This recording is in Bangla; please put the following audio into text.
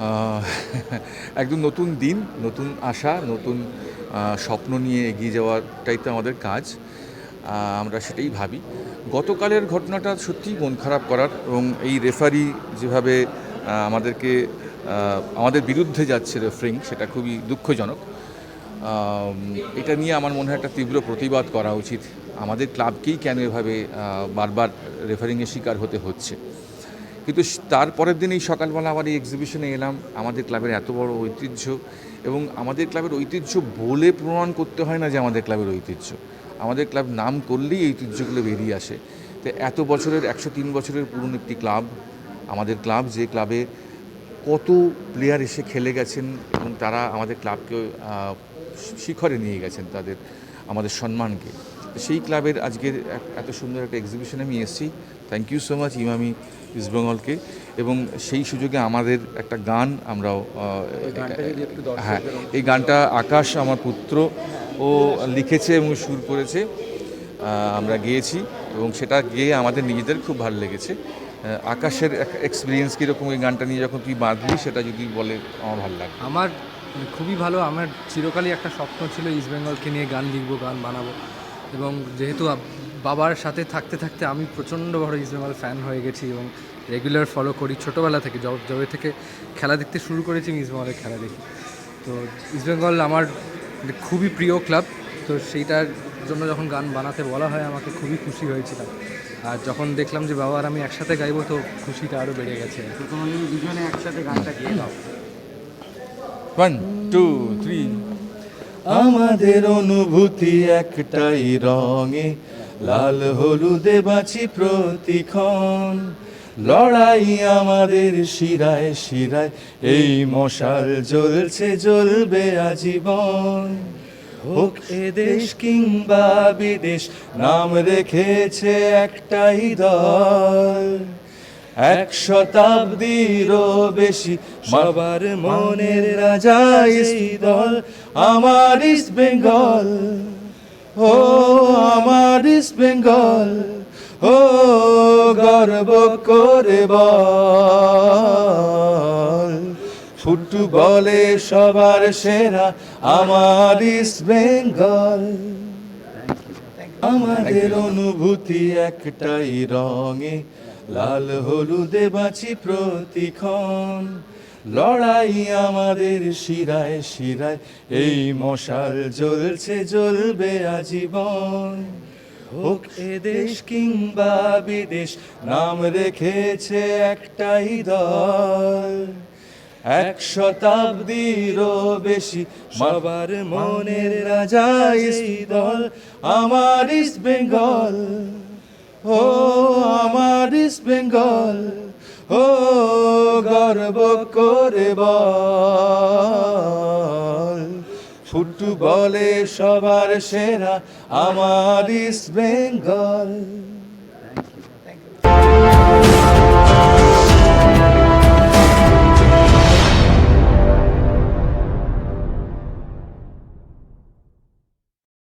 একদম নতুন দিন, নতুন আশা, নতুন স্বপ্ন নিয়ে এগিয়ে যাওয়াটাই তো আমাদের কাজ। আমরা সেটাই ভাবি। গতকালের ঘটনাটা সত্যিই মন খারাপ করার এবং এই রেফারি যেভাবে আমাদেরকে আমাদের বিরুদ্ধে যাচ্ছে রেফারিং, সেটা খুবই দুঃখজনক। এটা নিয়ে আমার মনে হয় একটা তীব্র প্রতিবাদ করা উচিত। আমাদের ক্লাবকেই কেন এভাবে বারবার রেফারিংয়ের শিকার হতে হচ্ছে? কিন্তু স- তারপরের দিন এই সকালবেলা আবার এই এক্সিবিশনে এলাম। আমাদের ক্লাবের এত বড় ঐতিহ্য এবং আমাদের ক্লাবের ঐতিহ্য বলে প্রমাণ করতে হয় না যে আমাদের ক্লাবের ঐতিহ্য। আমাদের ক্লাব নাম করলেই ঐতিহ্যগুলো বেরিয়ে আসে। তো এত বছরের, একশো তিন বছরের পুরনো একটি ক্লাব, আমাদের ক্লাব যে ক্লাবে কত প্লেয়ার এসে খেলে গেছেন এবং তারা আমাদের ক্লাবকে শিখরে নিয়ে গেছেন তাদের, আমাদের সম্মানকে। সেই ক্লাবের আজকের এক- এত সুন্দর একটা এক্সিবিশনে আমি এসেছি। Thank you so much Emami ইস্টবেঙ্গলকে এবং সেই সুযোগে আমাদের একটা গান আমরাও হ্যাঁ এই গানটা আকাশ আমার পুত্র ও লিখেছে এবং সুর করেছে। আমরা গেয়েছি এবং সেটা গেয়ে আমাদের নিজেদের খুব ভালো লেগেছে। আকাশের এক্সপিরিয়েন্স কীরকম এই গানটা নিয়ে যখন তুই বাঁধলি সেটা যদি বলে আমার ভালো লাগে আমার মানে খুবই ভালো আমার চিরকালই একটা স্বপ্ন ছিল ইস্ট বেঙ্গলকে নিয়ে গান লিখব গান বানাবো। এবং যেহেতু বাবার সাথে থাকতে থাকতে আমি প্রচণ্ড বড় বেঙ্গল ফ্যান হয়ে গেছি এবং রেগুলার ফলো করি ছোটোবেলা থেকে যবে থেকে খেলা দেখতে শুরু করেছি আমি ইস্ট বেঙ্গলের খেলা দেখি। তো ইস্ট বেঙ্গল আমার মানে খুবই প্রিয় ক্লাব তো সেইটার জন্য যখন গান বানাতে বলা হয় আমাকে খুবই খুশি হয়েছিলাম। আর যখন দেখলাম যে বাবা আর আমি একসাথে গাইবো তো খুশিটা আরও বেড়ে গেছে। তো দুজনে একসাথে গানটা গিয়ে দাও ওয়ান টু থ্রি আমাদের অনুভূতি একটাই রঙে, লাল হলুদে বাঁচি প্রতিক্ষণ। লড়াই আমাদের শিরায় শিরায়, এই মশাল জ্বলছে, জ্বলবে আজীবন। হোক দেশ কিংবা বিদেশ, নাম রেখেছে একটাই দল। এক শতাব্দীরও বেশি। সবার মনের রাজা দল আমার ইস্ট বেঙ্গল। ও আমার ইস্ট বেঙ্গল ও গর্ব করে বল। ফুটবলে সবার সেরা আমার ইস্ট বেঙ্গল। আমাদের অনুভূতি একটাই রঙে লাল হলুদে বাঁচি প্রতিক্ষণ। লড়াই আমাদের শিরায় শিরায়, এই মশাল জ্বলছে, জ্বলবে আজীবন। হোক এ দেশ কিংবা বিদেশ, নাম রেখেছে একটাই দল। এক শতাব্দীরও বেশি, সবার মনের রাজা দল, আমার ইস্ট বেঙ্গল। ও বেঙ্গল ও গর্ব করে বল। ফুটবলে সবার সেরা আমার ইস্ট বেঙ্গল।